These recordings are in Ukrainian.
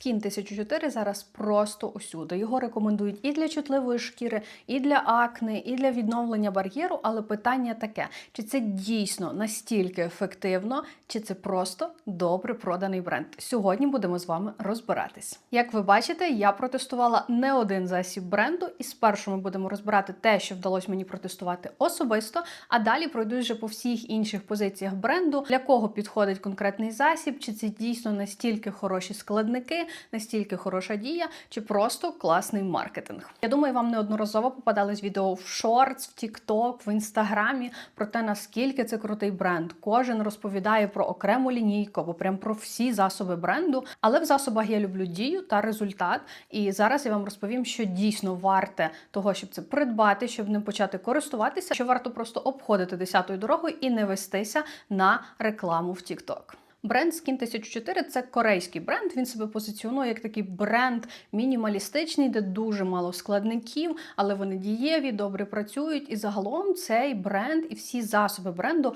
Skin 1004 зараз просто усюди. Його рекомендують і для чутливої шкіри, і для акне, і для відновлення бар'єру. Але питання таке: чи це дійсно настільки ефективно, чи це просто добре проданий бренд? Сьогодні будемо з вами розбиратись. Як ви бачите, я протестувала не один засіб бренду, і спершу ми будемо розбирати те, що вдалося мені протестувати особисто, а далі пройдусь вже по всіх інших позиціях бренду, для кого підходить конкретний засіб, чи це дійсно настільки хороші складники, настільки хороша дія, чи просто класний маркетинг. Я думаю, вам неодноразово попадались відео в шортс, в Тікток, в інстаграмі про те, наскільки це крутий бренд. Кожен розповідає про окрему лінійку або прям про всі засоби бренду. Але в засобах я люблю дію та результат. І зараз я вам розповім, що дійсно варте того, щоб це придбати, щоб ним почати користуватися, що варто просто обходити десятою дорогою і не вестися на рекламу в TikTok. Бренд Skin 1004 це корейський бренд. Він себе позиціонує як такий бренд мінімалістичний, де дуже мало складників, але вони дієві, добре працюють. І загалом цей бренд і всі засоби бренду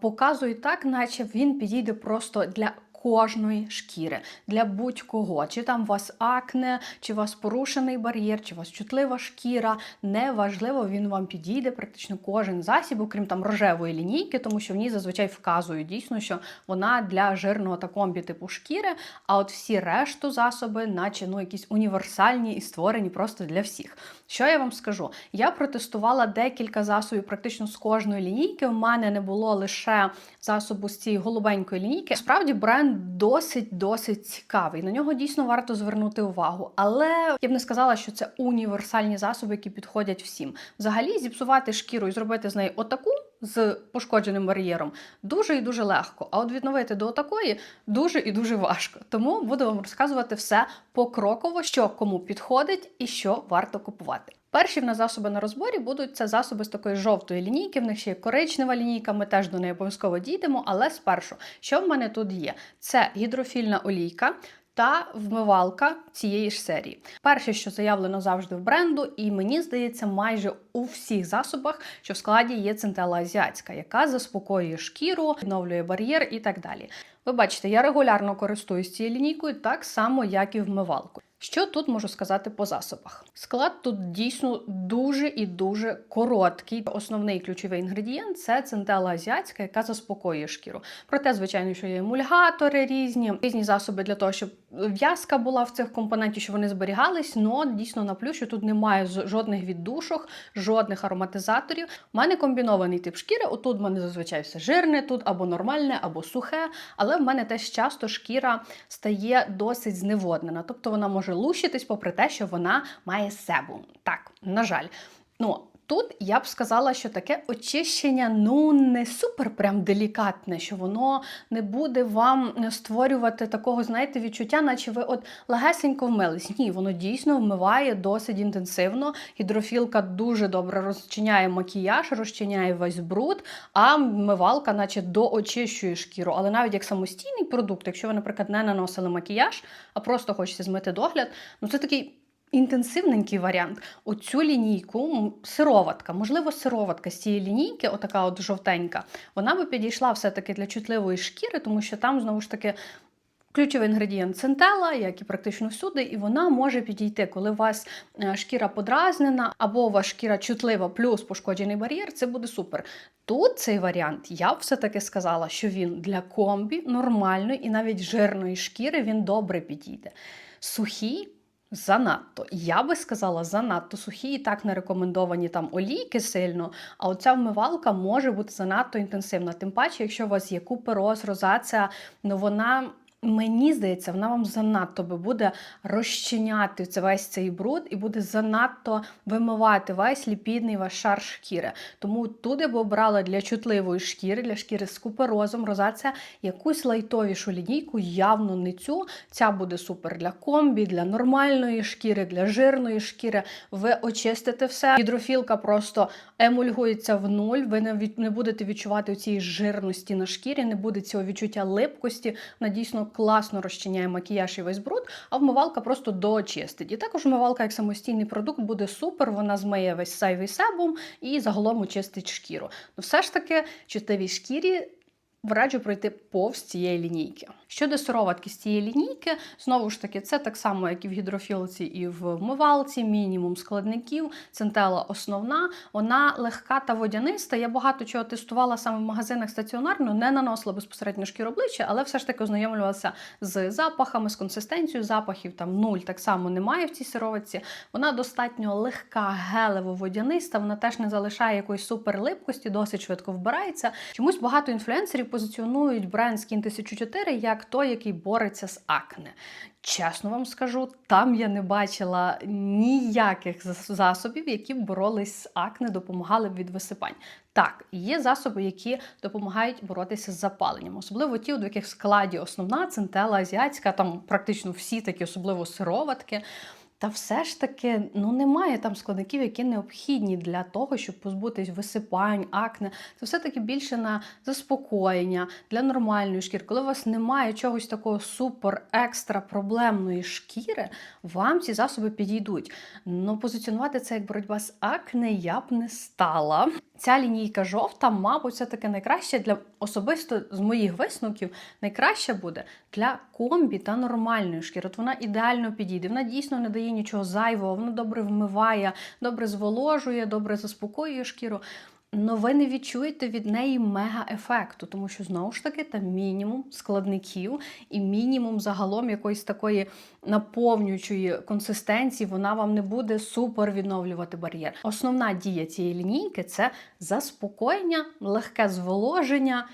показують так, наче він підійде просто для. Кожної шкіри для будь-кого, чи там у вас акне, чи у вас порушений бар'єр, чи у вас чутлива шкіра. Неважливо, він вам підійде практично кожен засіб, окрім там рожевої лінійки, тому що в ній зазвичай вказують дійсно, що вона для жирного та комбі типу шкіри. А от всі решту засоби, наче ну якісь універсальні і створені просто для всіх. Що я вам скажу? Я протестувала декілька засобів практично з кожної лінійки. У мене не було лише засобу з цієї голубенької лінійки. Справді бренд досить-досить цікавий. На нього дійсно варто звернути увагу. Але я б не сказала, що це універсальні засоби, які підходять всім. Взагалі, зіпсувати шкіру і зробити з неї отаку. З пошкодженим бар'єром дуже і дуже легко. А от відновити до такої дуже і дуже важко. Тому буду вам розказувати все покроково, що кому підходить і що варто купувати. Перші в нас засоби на розборі будуть це засоби з такої жовтої лінійки. В них ще є коричнева лінійка, ми теж до неї обов'язково дійдемо. Але спершу, що в мене тут є? Це гідрофільна олійка. Та вмивалка цієї ж серії. Перше, що заявлено завжди в бренду, і мені здається, майже у всіх засобах, що в складі є центела азіатська, яка заспокоює шкіру, відновлює бар'єр і так далі. Ви бачите, я регулярно користуюсь цією лінійкою, так само, як і вмивалкою. Що тут можу сказати по засобах? Склад тут дійсно дуже і дуже короткий. Основний ключовий інгредієнт це центела азіатська, яка заспокоює шкіру. Проте, звичайно, що є емульгатори різні, різні засоби для того, щоб в'язка була в цих компонентів, щоб вони зберігались. Но дійсно на плюс, що тут немає жодних віддушок, жодних ароматизаторів. У мене комбінований тип шкіри. Отут в мене зазвичай все жирне, тут або нормальне, або сухе. Але в мене теж часто шкіра стає досить зневоднена, тобто вона може лущитись, попри те, що вона має себум. Так, на жаль. Ну, Тут я б сказала, що таке очищення ну не супер прям делікатне, що воно не буде вам створювати такого, знаєте, відчуття, наче ви от легесенько вмились. Ні, воно дійсно вмиває досить інтенсивно. Гідрофілка дуже добре розчиняє макіяж, розчиняє весь бруд, а вмивалка, наче доочищує шкіру. Але навіть як самостійний продукт, якщо ви, наприклад, не наносили макіяж, а просто хочете змити догляд, ну це такий інтенсивненький варіант. Оцю лінійку, сироватка, можливо, сироватка з цієї лінійки, отака от жовтенька, вона би підійшла все-таки для чутливої шкіри, тому що там, знову ж таки, Ключовий інгредієнт центела, як і практично всюди, і вона може підійти, коли у вас е, шкіра подразнена, або у вас шкіра чутлива, плюс пошкоджений бар'єр, це буде супер. Тут цей варіант, я б все-таки сказала, що він для комбі нормальної і навіть жирної шкіри він добре підійде. Сухі Занадто. Я би сказала, занадто сухі і так не рекомендовані там олійки сильно, а оця вмивалка може бути занадто інтенсивна. Тим паче, якщо у вас є купероз, розація, ну вона Мені здається, вона вам занадто би буде розчиняти весь цей бруд і буде занадто вимивати весь ліпідний ваш шар шкіри. Тому тут я б обрала для чутливої шкіри, для шкіри з куперозом, розація, якусь лайтовішу лінійку, явно не цю. Ця буде супер для комбі, для нормальної шкіри, для жирної шкіри. Ви очистите все. Гідрофілка просто емульгується в нуль. Ви не будете відчувати цієї жирності на шкірі, не буде цього відчуття липкості. Вона дійсно класно розчиняє макіяж і весь бруд, а вмивалка просто доочистить. І також вмивалка як самостійний продукт буде супер, вона змиє весь сайвий себум і загалом очистить шкіру. Ну, все ж таки, чутливій шкірі раджу пройти повз цієї лінійки. Щодо сироватки з цієї лінійки, знову ж таки, це так само, як і в гідрофілці, і в вмивалці, мінімум складників. Центела основна, вона легка та водяниста. Я багато чого тестувала саме в магазинах стаціонарно, не наносила безпосередньо шкіру обличчя, але все ж таки ознайомлювалася з запахами, з консистенцією запахів. Там нуль так само немає в цій сироватці. Вона достатньо легка, гелево-водяниста, вона теж не залишає якоїсь суперлипкості, досить швидко вбирається. Чомусь багато інфлюенсерів позиціонують бренд Skin 1004 як той, який бореться з акне. Чесно вам скажу, там я не бачила ніяких засобів, які б боролись з акне, допомагали б від висипань. Так, є засоби, які допомагають боротися з запаленням, особливо ті, в яких складі основна центела азіатська, там практично всі такі, особливо сироватки. Та все ж таки ну немає там складників, які необхідні для того, щоб позбутись висипань, акне. Це все-таки більше на заспокоєння для нормальної шкіри. Коли у вас немає чогось такого супер екстра проблемної шкіри, вам ці засоби підійдуть. Ну, позиціонувати це як боротьба з акне я б не стала. Ця лінійка жовта, мабуть, все таки найкраще для особисто з моїх висновків, найкраще буде для комбі та нормальної шкіри. От вона ідеально підійде. Вона дійсно не дає нічого зайвого, вона добре вмиває, добре зволожує, добре заспокоює шкіру. Но ви не відчуєте від неї мега-ефекту, тому що знову ж таки там мінімум складників і мінімум загалом якоїсь такої наповнюючої консистенції, вона вам не буде супер відновлювати бар'єр. Основна дія цієї лінійки це заспокоєння, легке зволоження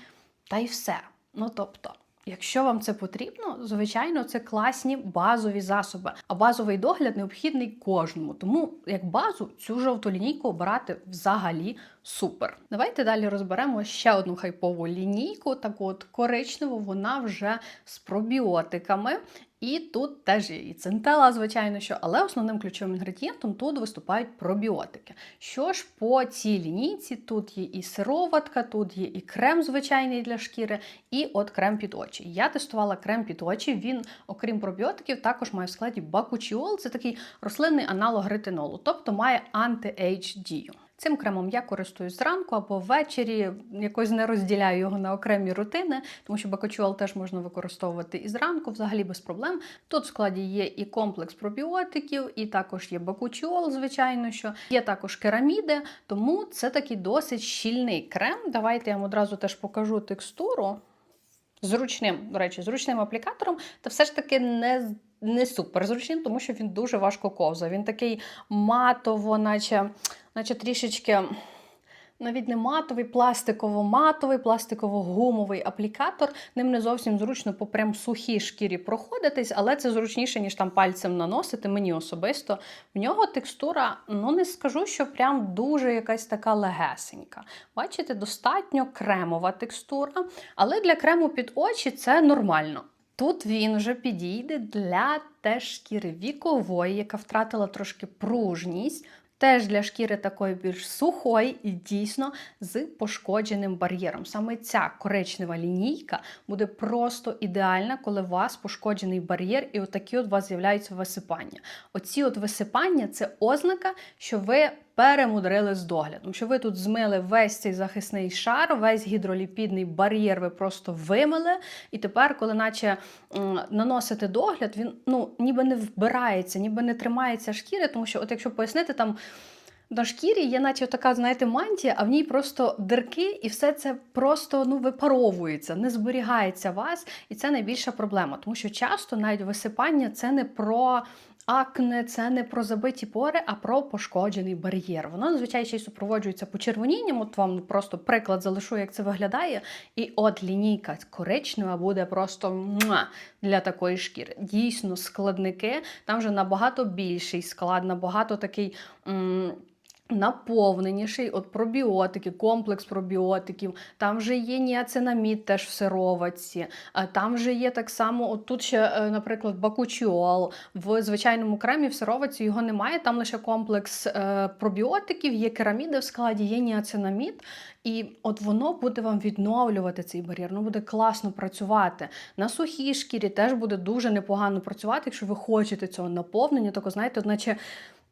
та й все. Ну тобто. Якщо вам це потрібно, звичайно, це класні базові засоби. А базовий догляд необхідний кожному. Тому як базу цю жовту лінійку обирати взагалі супер. Давайте далі розберемо ще одну хайпову лінійку. Так от коричневу, вона вже з пробіотиками. І тут теж є і центела, звичайно, що, але основним ключовим інгредієнтом тут виступають пробіотики. Що ж по цій лінійці, тут є і сироватка, тут є і крем звичайний для шкіри, і от крем під очі. Я тестувала крем під очі. Він, окрім пробіотиків, також має в складі бакучіол, це такий рослинний аналог ретинолу, тобто має анти-ейдж дію. Цим кремом я користуюсь зранку або ввечері, якось не розділяю його на окремі рутини, тому що бакочуал теж можна використовувати і зранку, взагалі без проблем. Тут в складі є і комплекс пробіотиків, і також є бакучіол, звичайно, що є також кераміди, тому це такий досить щільний крем. Давайте я вам одразу теж покажу текстуру. Зручним, до речі, зручним аплікатором, та все ж таки не не супер зручним, тому що він дуже важко ковзає. Він такий матово, наче, наче трішечки. Навіть не матовий, пластиково-матовий, пластиково-гумовий аплікатор. Ним не зовсім зручно по прям сухій шкірі проходитись, але це зручніше, ніж там пальцем наносити. Мені особисто. В нього текстура, ну не скажу, що прям дуже якась така легесенька. Бачите, достатньо кремова текстура, але для крему під очі це нормально. Тут він вже підійде для теж шкіри вікової, яка втратила трошки пружність. Теж для шкіри такої більш сухої і дійсно з пошкодженим бар'єром. Саме ця коричнева лінійка буде просто ідеальна, коли у вас пошкоджений бар'єр, і отакі от у вас з'являються висипання. Оці от висипання це ознака, що ви перемудрили з доглядом, що ви тут змили весь цей захисний шар, весь гідроліпідний бар'єр ви просто вимили. І тепер, коли наче наносите догляд, він ну, ніби не вбирається, ніби не тримається шкіри, тому що, от якщо пояснити, там. На шкірі є, наче така, знаєте, мантія, а в ній просто дирки, і все це просто ну, випаровується, не зберігається вас, і це найбільша проблема. Тому що часто навіть висипання це не про акне, це не про забиті пори, а про пошкоджений бар'єр. Воно зазвичай ще й супроводжується почервонінням. От вам просто приклад залишу, як це виглядає. І от лінійка коричнева буде просто для такої шкіри. Дійсно, складники там вже набагато більший склад, набагато такий. Наповненіший от пробіотики, комплекс пробіотиків, там вже є ніацинамід теж в сироватці, а там вже є так само, от тут ще, е, наприклад, бакучіол. В звичайному кремі в сироватці його немає, там лише комплекс е, пробіотиків, є кераміди в складі, є ніацинамід. І от воно буде вам відновлювати цей бар'єр, воно буде класно працювати. На сухій шкірі теж буде дуже непогано працювати, якщо ви хочете цього наповнення, то знаєте, наче.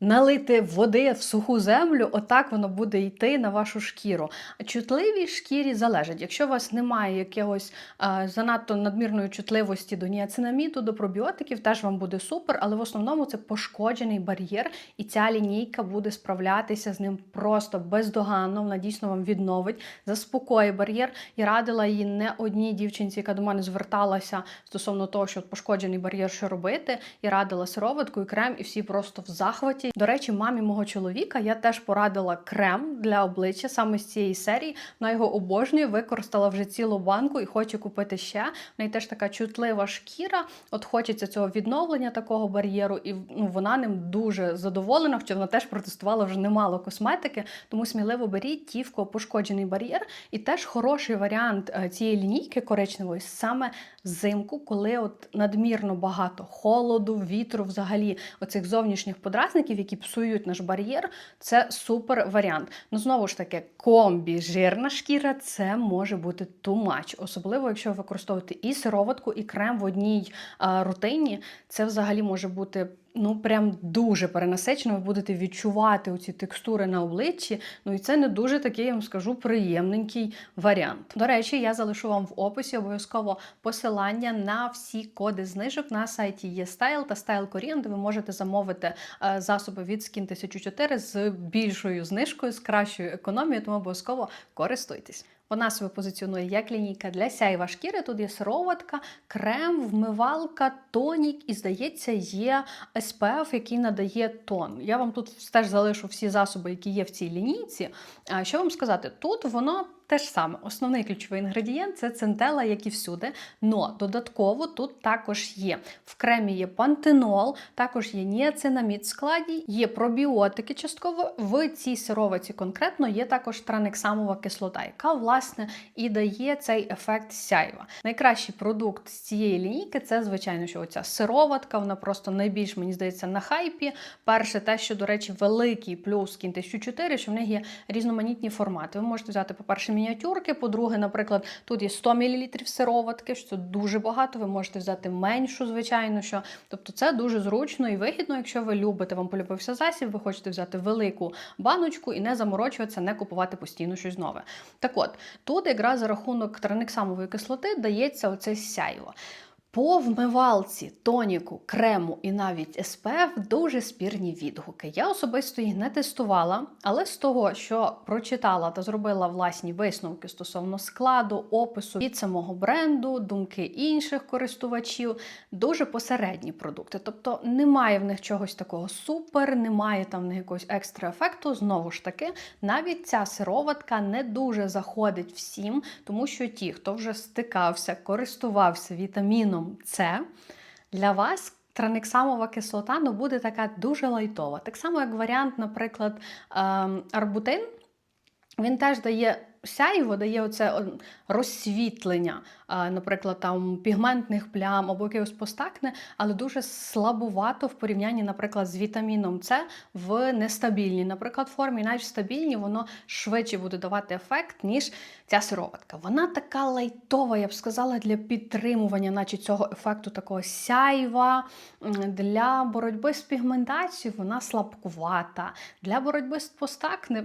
Налити води в суху землю, отак воно буде йти на вашу шкіру. Чутливій шкірі залежить. Якщо у вас немає якогось а, занадто надмірної чутливості до ніацинаміду, до пробіотиків, теж вам буде супер, але в основному це пошкоджений бар'єр, і ця лінійка буде справлятися з ним просто бездоганно. Вона дійсно вам відновить, заспокоїть бар'єр. Я радила її не одній дівчинці, яка до мене зверталася стосовно того, що пошкоджений бар'єр, що робити. Я радила сироватку і крем, і всі просто в захваті. До речі, мамі мого чоловіка я теж порадила крем для обличчя саме з цієї серії. Вона його обожнює, використала вже цілу банку і хоче купити ще. В неї теж така чутлива шкіра. От хочеться цього відновлення такого бар'єру, і ну, вона ним дуже задоволена, хоча вона теж протестувала вже немало косметики. Тому сміливо беріть ті, в кого пошкоджений бар'єр. І теж хороший варіант е, цієї лінійки коричневої саме взимку, коли от надмірно багато холоду, вітру, взагалі оцих зовнішніх подразників, які псують наш бар'єр, це супер варіант. Ну знову ж таки, комбі, жирна шкіра це може бути much. особливо якщо використовувати і сироватку, і крем в одній рутині. Це взагалі може бути. Ну, прям дуже перенасичено, ви будете відчувати оці текстури на обличчі. Ну і це не дуже такий, я вам скажу, приємненький варіант. До речі, я залишу вам в описі обов'язково посилання на всі коди знижок на сайті ЄСтайл та Style Korean, де ви можете замовити е, засоби від Skin 1004 з більшою знижкою, з кращою економією, тому обов'язково користуйтесь. Вона себе позиціонує як лінійка для сяйва шкіри. Тут є сироватка, крем, вмивалка, тонік і, здається, є SPF, який надає тон. Я вам тут теж залишу всі засоби, які є в цій лінійці. А що вам сказати? Тут воно. Те ж саме, основний ключовий інгредієнт це центела, як і всюди. Но додатково тут також є. В кремі є пантенол, також є ніацинамід в складі, є пробіотики частково. В цій сировиці конкретно є також транексамова кислота, яка, власне, і дає цей ефект сяйва. Найкращий продукт з цієї лінійки це, звичайно, що оця сироватка, вона просто найбільш, мені здається, на хайпі. Перше, те, що, до речі, великий плюс Kін 1004, що в них є різноманітні формати. Ви можете взяти, по-перше, мініатюрки. По-друге, наприклад, тут є 100 мл сироватки, що дуже багато. Ви можете взяти меншу, звичайно. що. Тобто це дуже зручно і вигідно, якщо ви любите, вам полюбився засіб, ви хочете взяти велику баночку і не заморочуватися, не купувати постійно щось нове. Так от, тут якраз за рахунок траниксамової кислоти дається оце сяйво. По вмивалці, тоніку, крему і навіть SPF дуже спірні відгуки. Я особисто їх не тестувала, але з того, що прочитала та зробила власні висновки стосовно складу, опису від самого бренду, думки інших користувачів, дуже посередні продукти. Тобто немає в них чогось такого супер, немає там в них якогось екстра ефекту. Знову ж таки, навіть ця сироватка не дуже заходить всім, тому що ті, хто вже стикався, користувався вітаміном. С, для вас транексамова кислота ну, буде така дуже лайтова. Так само, як варіант, наприклад, ем, арбутин, він теж дає сяйво, дає оце розсвітлення, наприклад, там пігментних плям або якогось постакне, але дуже слабувато в порівнянні, наприклад, з вітаміном С в нестабільній, наприклад, формі, навіть в стабільній, воно швидше буде давати ефект, ніж ця сироватка. Вона така лайтова, я б сказала, для підтримування, наче цього ефекту такого сяйва, для боротьби з пігментацією вона слабкувата. Для боротьби з постакне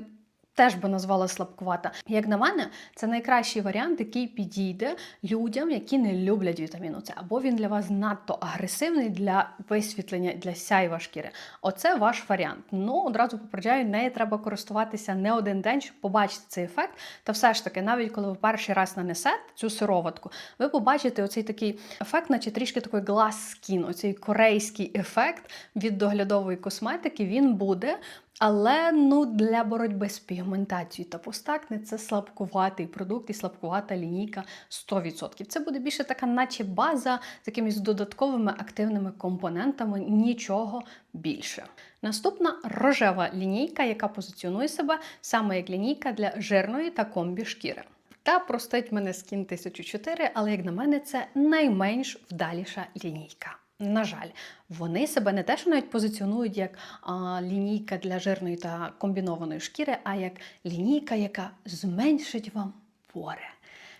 Теж би назвала слабкувата. Як на мене, це найкращий варіант, який підійде людям, які не люблять вітаміну С, або він для вас надто агресивний для висвітлення, для сяйва шкіри. Оце ваш варіант. Ну, одразу попереджаю, нею треба користуватися не один день, щоб побачити цей ефект. Та все ж таки, навіть коли ви перший раз нанесете цю сироватку, ви побачите оцей такий ефект, наче трішки такий glass skin, оцей корейський ефект від доглядової косметики, він буде. Але ну для боротьби з пігментацією та постакне це слабкуватий продукт і слабкувата лінійка 100%. Це буде більше така, наче база з якимись додатковими активними компонентами, нічого більше. Наступна рожева лінійка, яка позиціонує себе саме як лінійка для жирної та комбі шкіри. Та простить мене скін 1004, але як на мене, це найменш вдаліша лінійка. На жаль, вони себе не те, що навіть позиціонують як а, лінійка для жирної та комбінованої шкіри, а як лінійка, яка зменшить вам пори.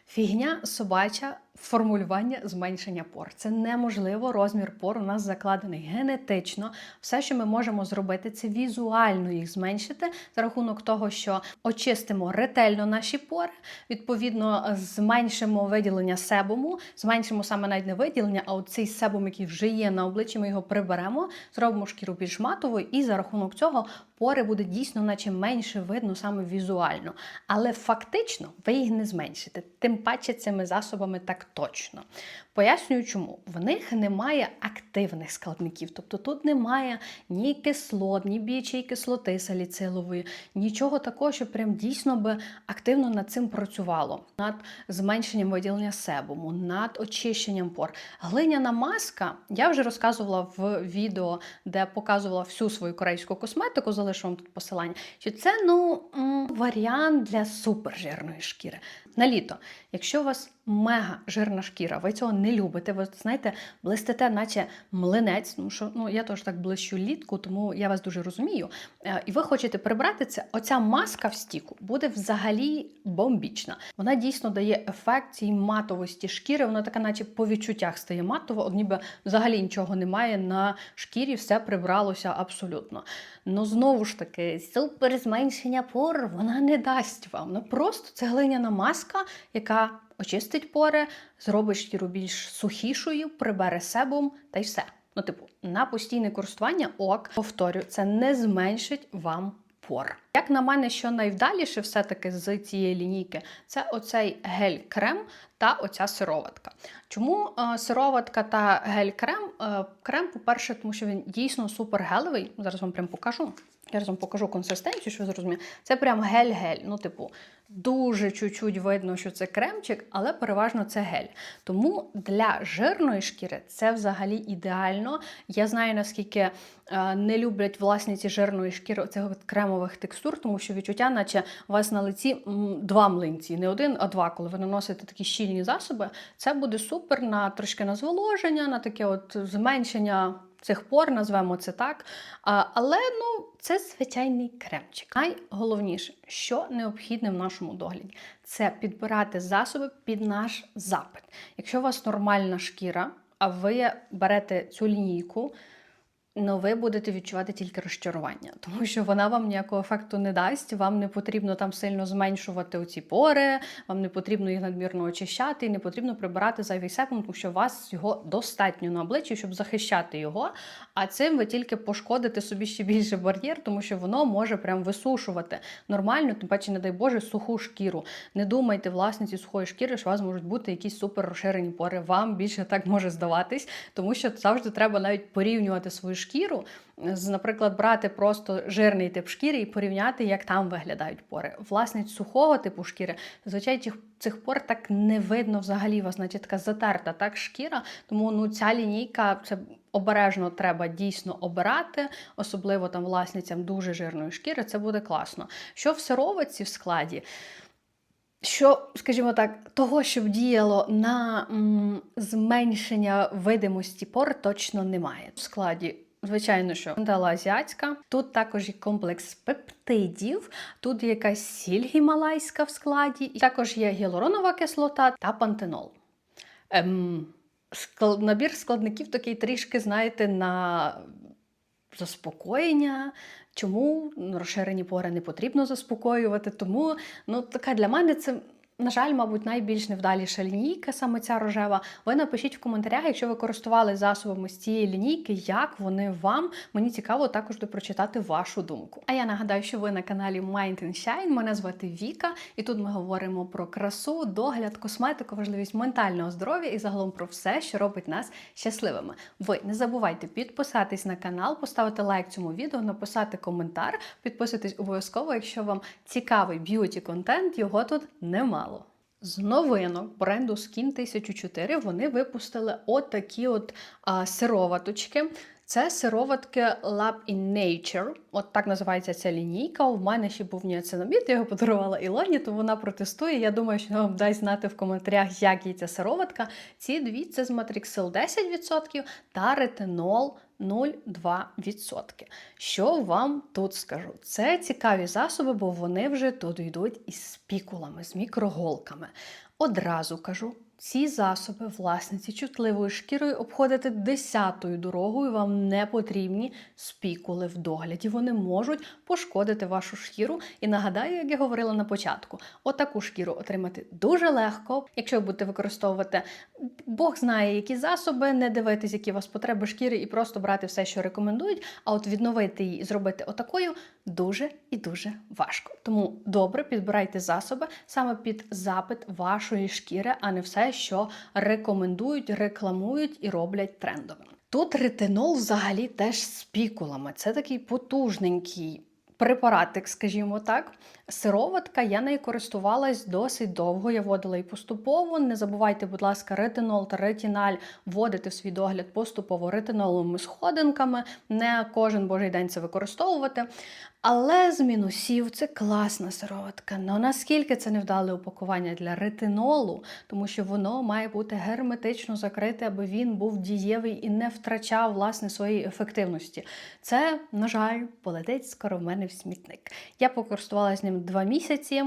Фігня собача формулювання зменшення пор. Це неможливо. Розмір пор у нас закладений генетично. Все, що ми можемо зробити, це візуально їх зменшити за рахунок того, що очистимо ретельно наші пори, відповідно, зменшимо виділення себуму, зменшимо саме навіть не виділення, а цей себум, який вже є на обличчі, ми його приберемо, зробимо шкіру більш матовою, і за рахунок цього пори буде дійсно, наче менше видно саме візуально. Але фактично ви їх не зменшите. Тим паче цими засобами так точно. Пояснюю, чому в них немає активних складників, тобто тут немає ні кислот, ні біячої кислоти саліцилової, нічого такого, що прям дійсно би активно над цим працювало, над зменшенням виділення себуму, над очищенням пор. Глиняна маска, я вже розказувала в відео, де показувала всю свою корейську косметику, залишу вам тут посилання. Що це ну варіант для супержирної шкіри. На літо, якщо у вас мега жирна шкіра, ви цього не любите, ви знаєте, блистите, наче млинець, тому що ну я теж так блищу літку, тому я вас дуже розумію. Е, І ви хочете прибрати це, оця маска в стіку буде взагалі бомбічна. Вона дійсно дає ефект цій матовості шкіри. Вона така, наче по відчуттях стає матово, ніби взагалі нічого немає на шкірі, все прибралося абсолютно. Ну знову ж таки, супер зменшення пор вона не дасть вам. Ну просто це глиняна маска, яка очистить пори, зробить шкіру більш сухішою, прибере себум та й все. Ну, типу, на постійне користування ок, повторю, це не зменшить вам пор. Як на мене, що найвдаліше все-таки з цієї лінійки, це оцей гель-крем та оця сироватка. Чому е, сироватка та гель-крем? Е, крем, по-перше, тому що він дійсно супергелевий. Зараз вам прям покажу. Я зараз вам покажу консистенцію, що ви зрозуміли. Це прям гель-гель. Ну, типу, дуже чуть-чуть видно, що це кремчик, але переважно це гель. Тому для жирної шкіри це взагалі ідеально. Я знаю, наскільки е, не люблять власниці жирної шкіри цих кремових текстур, тому що відчуття, наче у вас на лиці два млинці, не один, а два. Коли ви наносите такі щільні засоби, це буде супер на трошки на зволоження, на таке от зменшення. Цих пор назвемо це так. Але ну, це звичайний кремчик. Найголовніше, що необхідне в нашому догляді, це підбирати засоби під наш запит. Якщо у вас нормальна шкіра, а ви берете цю лінійку, ну ви будете відчувати тільки розчарування, тому що вона вам ніякого ефекту не дасть. Вам не потрібно там сильно зменшувати оці пори, вам не потрібно їх надмірно очищати, і не потрібно прибирати зайвий секунд, тому що у вас його достатньо на обличчі, щоб захищати його. А цим ви тільки пошкодите собі ще більше бар'єр, тому що воно може прям висушувати нормально, тим паче, не дай Боже, суху шкіру. Не думайте, власниці сухої шкіри, що у вас можуть бути якісь супер розширені пори. Вам більше так може здаватись, тому що завжди треба навіть порівнювати свою шкіру. З, наприклад, брати просто жирний тип шкіри і порівняти, як там виглядають пори. Власне, сухого типу шкіри, зазвичай цих, цих пор так не видно взагалі, вас значить така затерта так шкіра. Тому ну ця лінійка це обережно треба дійсно обирати, особливо там власницям дуже жирної шкіри. Це буде класно. Що в сировиці в складі? Що, скажімо так, того, щоб діяло на м, зменшення видимості пор, точно немає. В складі, звичайно, що азіатська. Тут також є комплекс пептидів, тут є якась сіль гімалайська в складі, і також є гіалуронова кислота та пантенол. Ем, склад, набір складників такий трішки, знаєте, на заспокоєння. Чому розширені пори не потрібно заспокоювати? Тому ну, така для мене це. На жаль, мабуть, найбільш невдаліша лінійка, саме ця рожева. Ви напишіть в коментарях, якщо ви користували засобами з цієї лінійки, як вони вам. Мені цікаво також прочитати вашу думку. А я нагадаю, що ви на каналі Mind and Shine. Мене звати Віка, і тут ми говоримо про красу, догляд, косметику, важливість ментального здоров'я і загалом про все, що робить нас щасливими. Ви не забувайте підписатись на канал, поставити лайк цьому відео, написати коментар, підписуйтесь обов'язково, якщо вам цікавий б'юті контент, його тут немало. З новинок бренду Skin 1004 вони випустили от такі от а, сироваточки. Це сироватки Lab in Nature. От так називається ця лінійка. У мене ще був ніацинамід, я його подарувала Ілоні, то вона протестує. Я думаю, що вам дасть знати в коментарях, як їй ця сироватка. Ці дві це з матриксил 10% та ретинол 0,2%. Що вам тут скажу? Це цікаві засоби, бо вони вже тут йдуть із спікулами, з мікроголками. Одразу кажу. Ці засоби власниці чутливою шкірою обходити десятою дорогою вам не потрібні спікули в догляді. Вони можуть пошкодити вашу шкіру. І нагадаю, як я говорила на початку, отаку шкіру отримати дуже легко, якщо ви будете використовувати Бог знає, які засоби, не дивитись, які у вас потреби шкіри, і просто брати все, що рекомендують. А от відновити її і зробити отакою дуже і дуже важко. Тому добре підбирайте засоби саме під запит вашої шкіри, а не все, що рекомендують, рекламують і роблять трендовим. Тут ретинол взагалі теж з пікулами. Це такий потужненький препаратик, скажімо так. Сироватка, я нею користувалась досить довго. Я вводила і поступово. Не забувайте, будь ласка, ретинол та ретіналь вводити в свій догляд поступово ретиноловими сходинками. Не кожен божий день це використовувати. Але з мінусів це класна сироватка. Ну наскільки це невдале упакування для ретинолу, тому що воно має бути герметично закрите, аби він був дієвий і не втрачав власне своєї ефективності. Це, на жаль, полетить скоро в мене в смітник. Я покористувалася ним два місяці.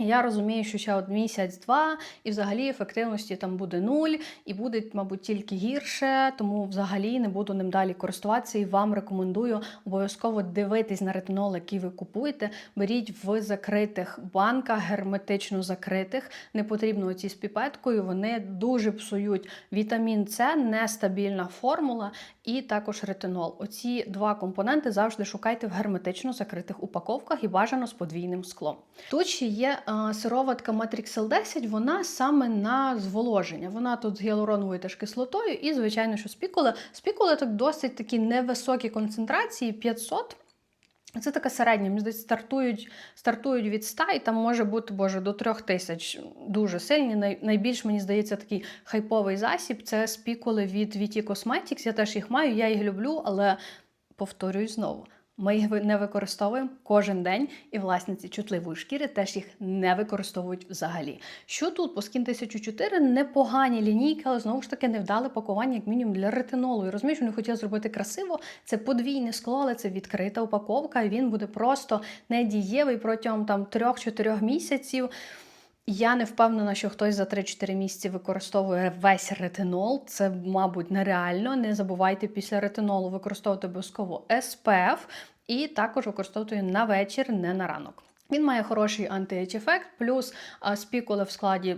Я розумію, що ще от місяць-два, і взагалі ефективності там буде нуль, і буде, мабуть, тільки гірше, тому взагалі не буду ним далі користуватися і вам рекомендую обов'язково дивитись на ретинол, який ви купуєте. Беріть в закритих банках, герметично закритих. Не потрібно оці з піпеткою, вони дуже псують вітамін С, нестабільна формула, і також ретинол. Оці два компоненти завжди шукайте в герметично закритих упаковках і бажано з подвійним склом. Тут ще є а, сироватка Matrix L10, вона саме на зволоження. Вона тут з гіалуроновою теж кислотою, і, звичайно, що спікули. Спікули так досить такі невисокі концентрації 500. Це така середня, мені здається, стартують стартують від 100, і там може бути боже до 3000 дуже сильні. Най, найбільш мені здається такий хайповий засіб це спікули від VT Cosmetics. Я теж їх маю, я їх люблю, але повторюю знову. Ми їх не використовуємо кожен день, і власниці чутливої шкіри теж їх не використовують взагалі. Що тут по Skin 1004 непогані лінійки, але знову ж таки невдале пакування, як мінімум для ретинолу. І розумієш, вони хотіли зробити красиво. Це подвійне скло, але це відкрита упаковка. Він буде просто недієвий протягом там 3-4 місяців. Я не впевнена, що хтось за 3-4 місяці використовує весь ретинол. Це, мабуть, нереально. Не забувайте після ретинолу використовувати обов'язково SPF і також використовувати на вечір, не на ранок. Він має хороший анти-ефект, плюс спікули в складі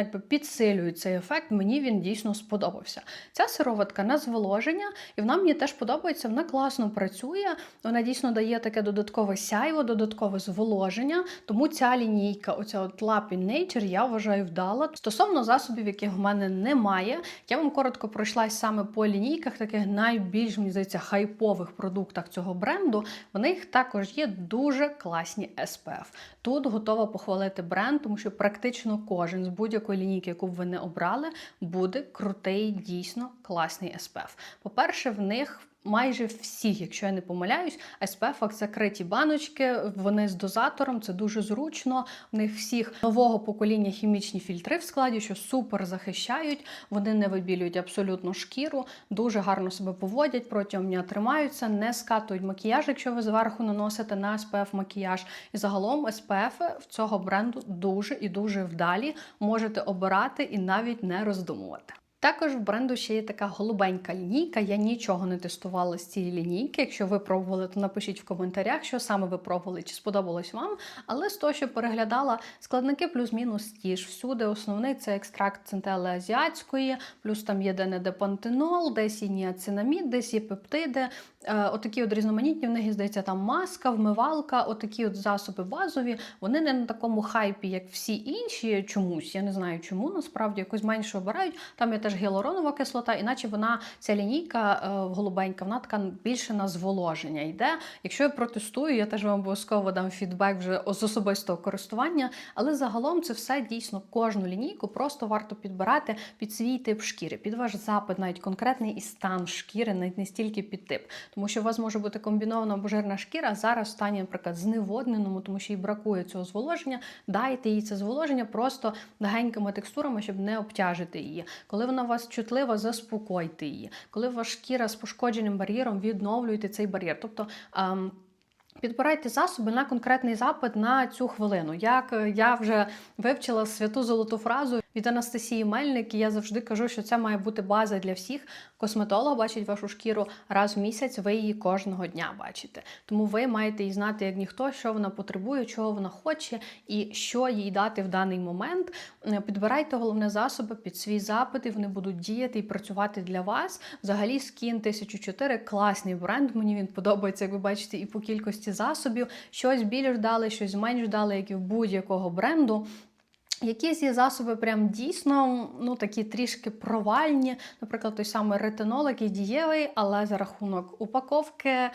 якби підсилюють цей ефект, мені він дійсно сподобався. Ця сироватка на зволоження, і вона мені теж подобається, вона класно працює, вона дійсно дає таке додаткове сяйво, додаткове зволоження. Тому ця лінійка, оця от Lap in Nature, я вважаю вдала. Стосовно засобів, яких в мене немає, я вам коротко пройшлась саме по лінійках, таких найбільш мені здається, хайпових продуктах цього бренду. В них також є дуже класні SPF. Тут готова похвалити бренд, тому що практично кожен з будь-якого будь-якої лінійки, яку б ви не обрали, буде крутий, дійсно класний SPF. По-перше, в них майже всіх, якщо я не помиляюсь, SPF закриті баночки, вони з дозатором, це дуже зручно. У них всіх нового покоління хімічні фільтри в складі, що супер захищають, вони не вибілюють абсолютно шкіру, дуже гарно себе поводять, протягом дня тримаються, не скатують макіяж, якщо ви зверху наносите на SPF макіяж. І загалом SPF в цього бренду дуже і дуже вдалі. Можете обирати і навіть не роздумувати. Також в бренду ще є така голубенька лінійка. Я нічого не тестувала з цієї лінійки. Якщо ви пробували, то напишіть в коментарях, що саме ви пробували, чи сподобалось вам. Але з того, що переглядала складники плюс-мінус ті ж. Всюди основний це екстракт центели азіатської, плюс там є де пантенол, десь є ніацинамід, десь є пептиди. Е, отакі от різноманітні в них здається, там маска, вмивалка, отакі от засоби базові. Вони не на такому хайпі, як всі інші. Чомусь я не знаю, чому насправді якось менше обирають. Там я теж теж гіалуронова кислота, іначе вона ця лінійка е, голубенька, вона така більше на зволоження йде. Якщо я протестую, я теж вам обов'язково дам фідбек вже з особистого користування. Але загалом це все дійсно кожну лінійку просто варто підбирати під свій тип шкіри, під ваш запит, навіть конкретний і стан шкіри, навіть не стільки під тип. Тому що у вас може бути комбінована або шкіра, зараз стані, наприклад, зневодненому, тому що їй бракує цього зволоження. Дайте їй це зволоження просто легенькими текстурами, щоб не обтяжити її. Коли вона вас чутлива, заспокойте її. Коли ваша шкіра з пошкодженим бар'єром, відновлюйте цей бар'єр. Тобто. ем, Підбирайте засоби на конкретний запит на цю хвилину. Як е, я вже вивчила святу золоту фразу від Анастасії Мельник, і я завжди кажу, що це має бути база для всіх. Косметолог бачить вашу шкіру раз в місяць, ви її кожного дня бачите. Тому ви маєте її знати як ніхто, що вона потребує, чого вона хоче і що їй дати в даний момент. Е, Підбирайте головне засоби під свій запит, і вони будуть діяти і працювати для вас. Взагалі, Skin 1004 класний бренд. Мені він подобається, як ви бачите, і по кількості засобів. Щось більш дали, щось менш дали, як і в будь-якого бренду. Якісь є засоби прям дійсно ну такі трішки провальні, наприклад, той самий ретинол, який дієвий, але за рахунок упаковки.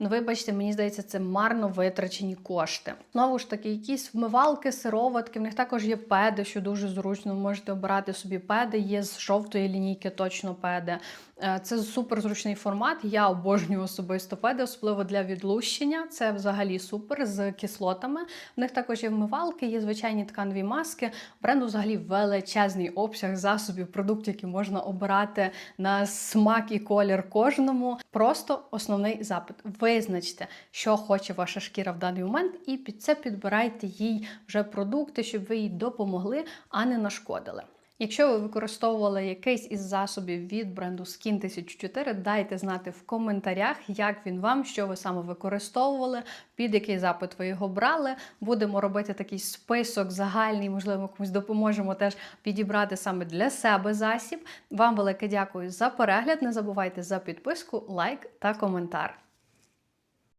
Ну, вибачте, мені здається, це марно витрачені кошти. Знову ж таки, якісь вмивалки, сироватки. В них також є педи, що дуже зручно. Ви можете обирати собі педи. Є з жовтої лінійки точно педи. Е, Це супер зручний формат. Я обожнюю особисто педи, особливо для відлущення. Це взагалі супер з кислотами. В них також є вмивалки, є звичайні тканові маски. Бренду взагалі величезний обсяг засобів, продуктів, які можна обирати на смак і колір кожному. Просто основний запит. Визначте, що хоче ваша шкіра в даний момент, і під це підбирайте їй вже продукти, щоб ви їй допомогли, а не нашкодили. Якщо ви використовували якийсь із засобів від бренду Skin 1004, дайте знати в коментарях, як він вам, що ви саме використовували, під який запит ви його брали. Будемо робити такий список загальний, можливо, комусь допоможемо теж підібрати саме для себе засіб. Вам велике дякую за перегляд. Не забувайте за підписку, лайк та коментар.